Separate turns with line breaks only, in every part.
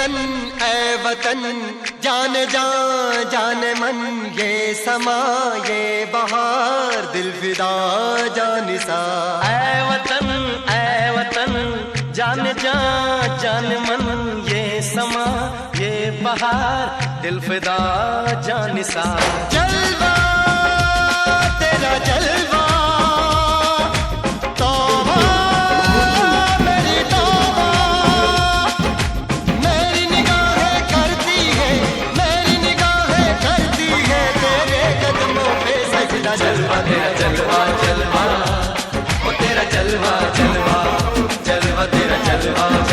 वतन ए वतन जान जा जान मन ये समा ये बहार दिल फिदा जान
सा। ए वतन ए वतन जान जा जान मन ये समा ये बहार दिल फिदा
जान सा। जलवा तेरा जल
तेरा जलवा तेरा जलवा जलवा। ओ तेरा जलवा जलवा
जलवा तेरा जलवा।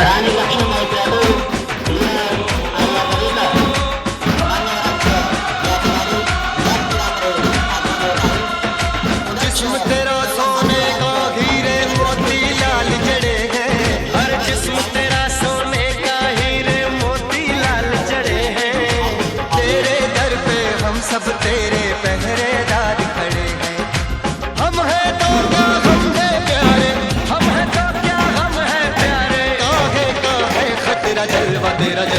Maraming
laki bandera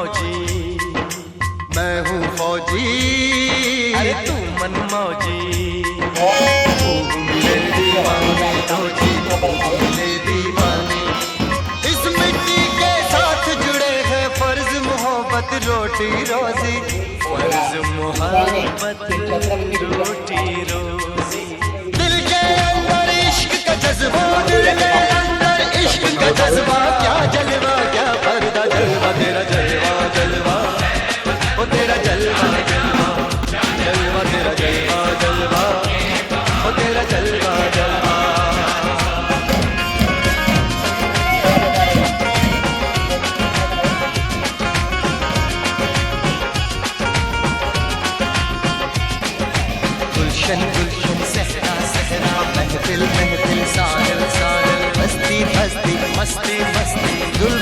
मौजी।
मैं हूँ फौजी।
अरे तू मन मौजी।
इस मिट्टी के साथ जुड़े हैं फ़र्ज़ मोहब्बत रोटी रोजी।
फ़र्ज़ मोहब्बत रोटी रोजी।
दिल के अंदर इश्क का जज्बा दिल के अंदर इश्क का जज्बा क्या जलवा। Dul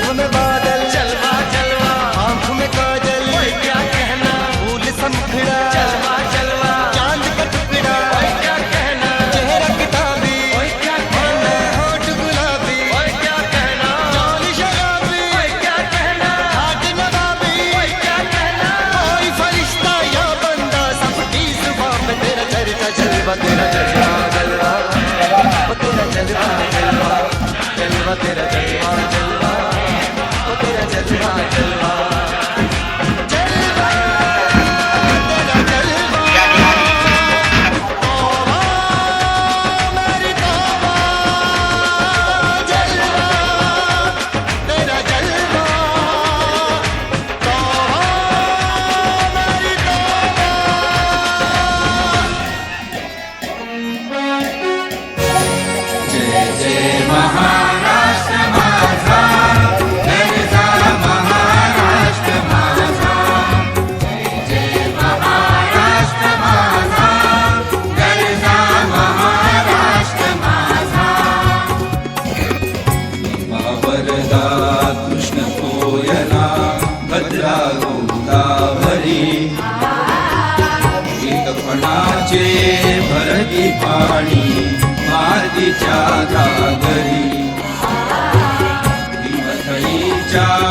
Bye.
तिच्या मातीच्या घागरी भीमथडीच्या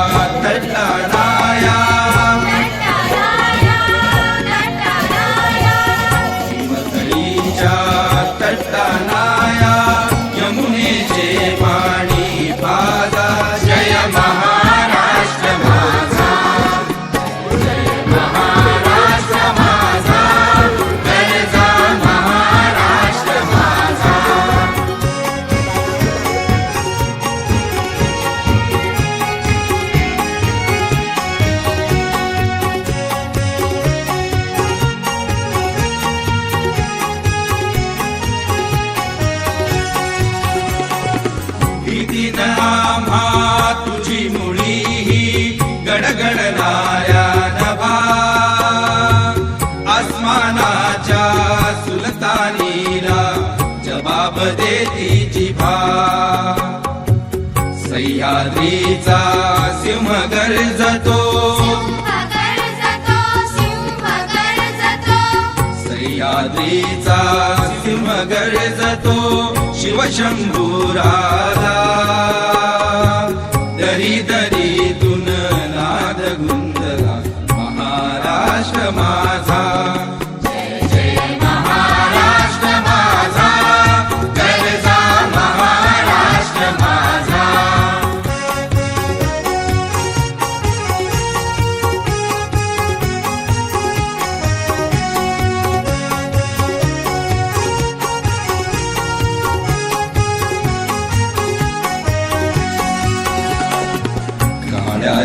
सह्याद्रीचा सिंह गरजतो सह्याद्रीचा सिंह गरजतो शिवशंभूराला दरी दरीतून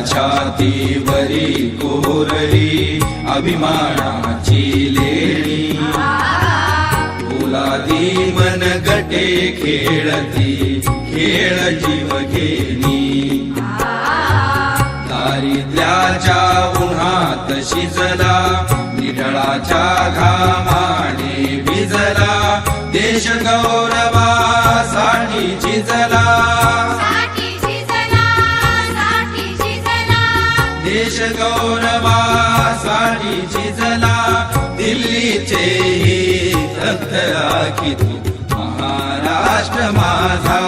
छातीवरी कोरली अभिमानाची लेणी. फुलादी मन गटे खेळती खेळ जीव घेणी. दारिद्र्याच्या उन्हात शिजला निढळाच्या घामाने भिजला देश गौरवासाठी झिजला. देश गौरवासाठी झिजला दिल्लीचे रक्त राखी तू महाराष्ट्र माझा.